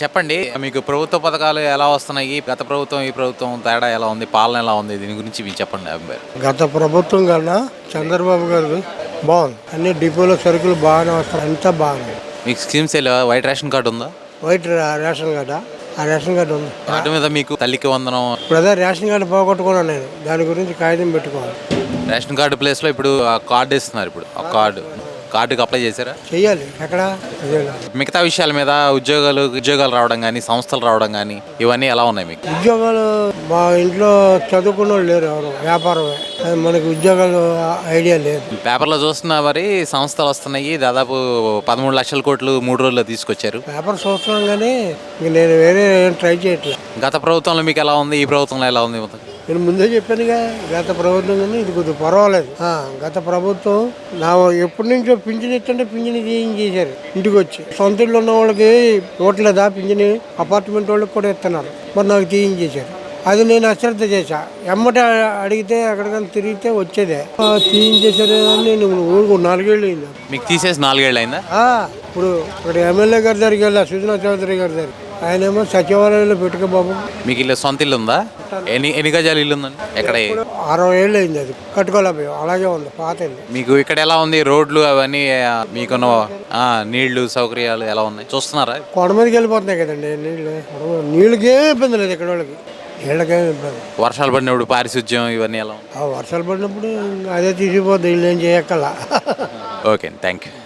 చెప్పండి. మీకు ప్రభుత్వ పథకాలు ఎలా వస్తున్నాయి? గత ప్రభుత్వం ఈ ప్రభుత్వం తేడా ఎలా ఉంది? పాలన ఎలా ఉంది? దీని గురించి మీకు చెప్పండి అభిప్రాయం గత ప్రభుత్వం కన్నా చంద్రబాబు గారు బాగుంది. అన్ని డిపోలో సరుకులు బాగానే వస్తాయి అంతా బాగుంది. మీకు స్కీమ్స్ ఎలా వైట్ రేషన్ కార్డు ఉందా? వైట్ రేషన్ కార్డా? ఆ రేషన్ కార్డు ఉంది. కార్డు మీద మీకు తల్లికి వందనం. ఇప్పుడు అదే రేషన్ కార్డు పోగొట్టుకున్నాను నేను. దాని గురించి కాగితం పెట్టుకోవాలి. రేషన్ కార్డు ప్లేస్లో ఇప్పుడు ఆ కార్డు ఇస్తున్నారు ఇప్పుడు. ఆ కార్డు. కార్డుకి అప్లై చేశారా? చెయ్యాలి ఎక్కడ? మిగతా విషయాల మీద ఉద్యోగాలు ఉద్యోగాలు రావడం కానీ సంస్థలు రావడం కానీ ఇవన్నీ ఎలా ఉన్నాయి మీకు? ఉద్యోగాలు మా ఇంట్లో చదువుకున్న వాళ్ళు లేరు ఎవరు వ్యాపారమే. అది మనకి ఉద్యోగాలు ఐడియా లేదు. పేపర్లో చూస్తున్నా మరి సంస్థలు వస్తున్నాయి. దాదాపు పదమూడు లక్షల కోట్లు మూడు రోజుల్లో తీసుకొచ్చారు. పేపర్ చూస్తున్నాం కానీ ఇంక నేను వేరే ఏం ట్రై చేయట్లేదు. గత ప్రభుత్వంలో మీకు ఎలా ఉంది? ఈ ప్రభుత్వంలో ఎలా ఉంది? మొత్తం నేను ముందే చెప్పానుగా గత ప్రభుత్వం కానీ ఇది కొద్దిగా పర్వాలేదు. గత ప్రభుత్వం నా ఎప్పటి నుంచో పింఛన్ ఇస్తుంటే పింఛన్ చేశారు? ఇంటికి వచ్చి. సొంత ఇల్లు ఉన్న వాళ్ళకి ఇవ్వట్లేదా పింఛన్ అపార్ట్మెంట్ వాళ్ళకి కూడా ఇస్తున్నారు. మరి నాకు తీయించేశారు అది నేను అశ్రద్ధ చేశా. ఎమ్మట అడిగితే ఎక్కడికైనా తిరిగితే వచ్చేదే. ఆ, తీయించేశారు అని నేను ఊరుకు నాలుగేళ్ళు అయింది. మీకు తీసేసి నాలుగేళ్ళు అయిందా? ఇప్పుడు ఇక్కడ ఎమ్మెల్యే గారి దగ్గరికి వెళ్ళా సుజనా చౌదరి గారి దగ్గర ఆయనేమో సచివాలయంలో పెట్టుకో బాబు. మీకు ఇల్లు సొంత ఇల్లు ఉందా? ఎన్ని ఎన్ని గజాలు ఇల్లు ఉందండి? ఎక్కడ? అరవై ఏళ్ళు అయింది అది. కట్టుకోలేకపోయాం అలాగే ఉంది పాత ఇల్లు. మీకు ఇక్కడ ఎలా ఉంది? రోడ్లు అవన్నీ మీకున్న ఆ, నీళ్ళు సౌకర్యాలు ఎలా ఉన్నాయి? చూస్తున్నారా? కొండ మీదకి వెళ్ళిపోతున్నాయి కదండి నీళ్ళు కొండ నీళ్ళకే ఇబ్బంది లేదు ఇక్కడ వాళ్ళకి. నీళ్ళకేం ఇబ్బంది. వర్షాలు పడినప్పుడు పారిశుద్ధ్యం ఇవన్నీ ఎలా ఆ వర్షాలు పడినప్పుడు అదే తీసిపోద్ది వీళ్ళు ఏం చేయక్కల ఓకే థ్యాంక్ యూ.